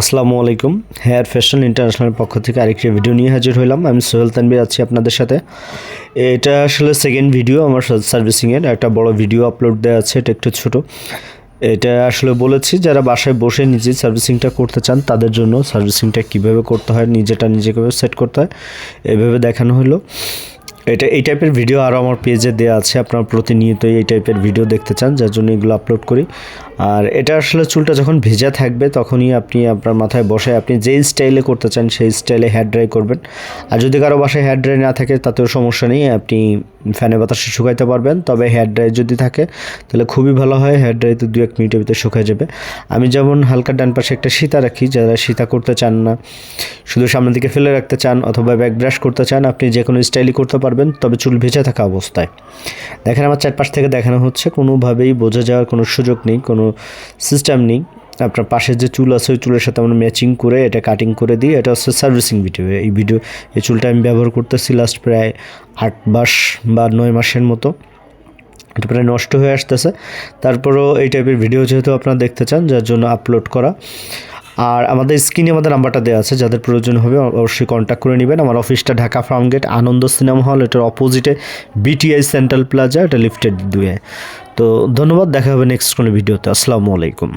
আসসালামু আলাইকুম। Hair fashion international পক্ষ থেকে আরেকটি ভিডিও নিয়ে হাজির হলাম আমি সোহেল তানবির আছি আপনাদের সাথে। এটা আসলে সেকেন্ড ভিডিও আমার সার্ভিসিংয়ের একটা বড় ভিডিও আপলোড দেওয়া আছে, এটা একটু ছোট। এটা আসলে বলেছি, যারা বাসায় বসে নিজে সার্ভিসিংটা করতে চান, তাদের জন্য সার্ভিসিংটা কীভাবে করতে হয় নিজেটা নিজে কীভাবে সেট করতে হয়, এভাবে দেখানো হলো। এটা, এই টাইপের ভিডিও আরও আমার পেজে দেওয়া আছে, আপনারা প্রতিনিয়তই এই টাইপের ভিডিও দেখতে চান, যার জন্য এগুলো আপলোড করি। আর এটা আসলে চুলটা যখন ভেজা থাকবে, তখনই আপনি আপনার মাথায় বসে আপনি যেই স্টাইলে করতে চান, সেই স্টাইলে হেয়ার ড্রাই করবেন। আর যদি কারও বাসায় হেয়ার ড্রাই না থাকে, তাতেও সমস্যা নেই, আপনি ফ্যানে বাতাসে শুকাইতে পারবেন। তবে হেয়ার ড্রাই যদি থাকে, তাহলে খুবই ভালো হয় হেয়ার ড্রাই তো দু এক মিনিটের ভিতরে শুকায় যাবে। আমি যেমন হালকা ডান পাশে একটা সীতা রাখি, যারা সীতা করতে চান না শুধু সামনের দিকে ফেলে রাখতে চান অথবা ব্যাক ব্রাশ করতে চান, আপনি যে কোনো স্টাইলই করতে পারবেন, তবে চুল ভেজে থাকা অবস্থায়। দেখেন আমার চারপাশ থেকে দেখানো হচ্ছে, কোনোভাবেই বোঝা যাওয়ার কোনো সুযোগ নেই, কোনো সিস্টেম নেই। আপনার পাশের যে চুল আছে, ওই চুলের সাথে আমরা ম্যাচিং করে এটা কাটিং করে দিই এটা হচ্ছে সার্ভিসিং ভিডিও এই ভিডিও এই চুলটা আমি ব্যবহার করতেছি লাস্ট প্রায় আট মাস বা নয় মাসের মতো। এটা প্রায় নষ্ট হয়ে আসতেছে। তারপরেও এই টাইপের ভিডিও যেহেতু আপনারা দেখতে চান, যার জন্য আপলোড করা। আর আমাদের স্ক্রিনে আমাদের নাম্বারটা দেওয়া আছে, যাদের প্রয়োজন হবে অবশ্যই কন্ট্যাক্ট করে নেবেন। আমার অফিসটা Dhaka farm gate Ananda cinema hall এটার অপোজিটে বিটিআই সেন্ট্রাল প্লাজা এটা লিফটেড দুয়ে। তো ধন্যবাদ, দেখা হবে নেক্সট কোনো ভিডিওতে আসসালামু আলাইকুম।